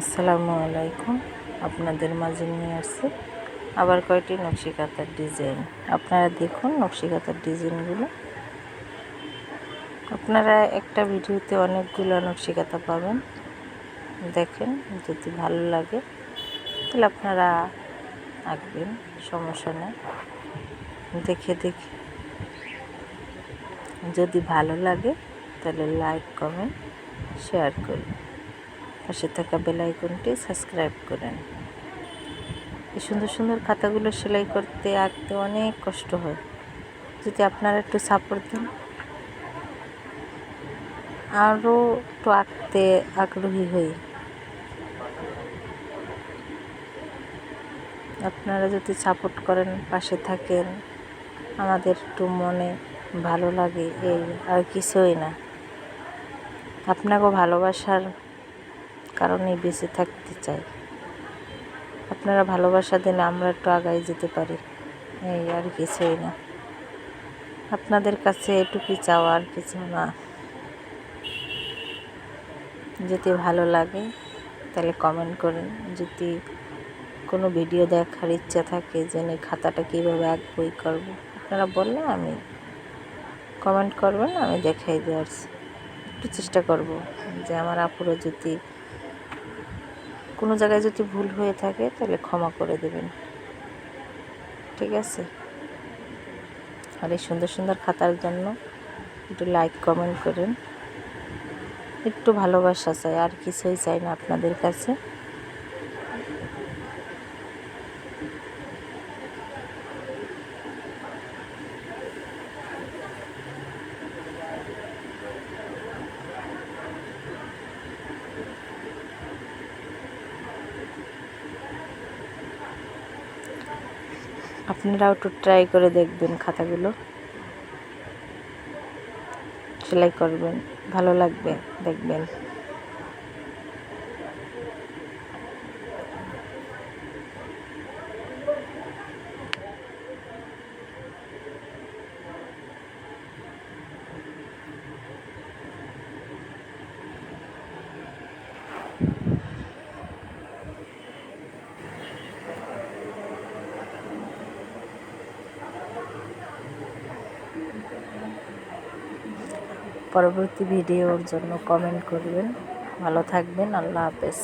আসসালামু আলাইকুম। আপনাদের মাঝে নিয়ে আসছি আবার কয়টি নকশি কাঁথার ডিজাইন। আপনারা দেখুন নকশি কাঁথার ডিজাইনগুলো। আপনারা একটা ভিডিওতে অনেকগুলো নকশি কাঁথা পাবেন। দেখেন যদি ভালো লাগে, তাহলে আপনারা আঁকবেন, সমস্যা নেই। দেখে দেখে। যদি ভালো লাগে, তাহলে লাইক, কমেন্ট, শেয়ার করুন পাশে থাকা বেল আইকনটি সাবস্ক্রাইব করেন। এই সুন্দর সুন্দর খাতাগুলো সেলাই করতে আঁকতে অনেক কষ্ট হয়। যদি আপনারা একটু সাপোর্ট দেন। আরও একটু আঁকতে আগ্রহী হই। আপনারা যদি সাপোর্ট করেন, পাশে থাকেন, আমাদের একটু মনে ভালো লাগে, এই আর কিছুই না। আপনাকেও ভালোবাসার কারণেই বেঁচে থাকতে চাই। আপনারা ভালোবাসা দিলে আমরা একটু আগাই যেতে পারি। এই আর কিছুই না। আপনাদের কাছে এটুকুই চাওয়া, আর কিছু না। যদি ভালো লাগে, তাহলে কমেন্ট করেন। যদি কোনো ভিডিও দেখার ইচ্ছা থাকে যে খাতাটা কীভাবে এক বই করব। আপনারা বললে আমি কমেন্ট করবেন, আমি দেখাই দেওয়ার একটু চেষ্টা করব। যে আমার আপুরো যদি কোনো জায়গায় যদি ভুল হয়ে থাকে, তাহলে ক্ষমা করে দেবেন। ঠিক আছে? আর এই সুন্দর সুন্দর খাতার জন্য একটু লাইক কমেন্ট করেন। একটু ভালোবাসা চাই, আর কিছুই চাই না আপনাদের কাছে। আপনারাও একটু ট্রাই করে দেখবেন খাতাগুলো। সেলাই করবেন ভালো লাগবে দেখবেন। পরবর্তী ভিডিওর জন্য কমেন্ট করবেন। ভালো থাকবেন আল্লাহ হাফেজ।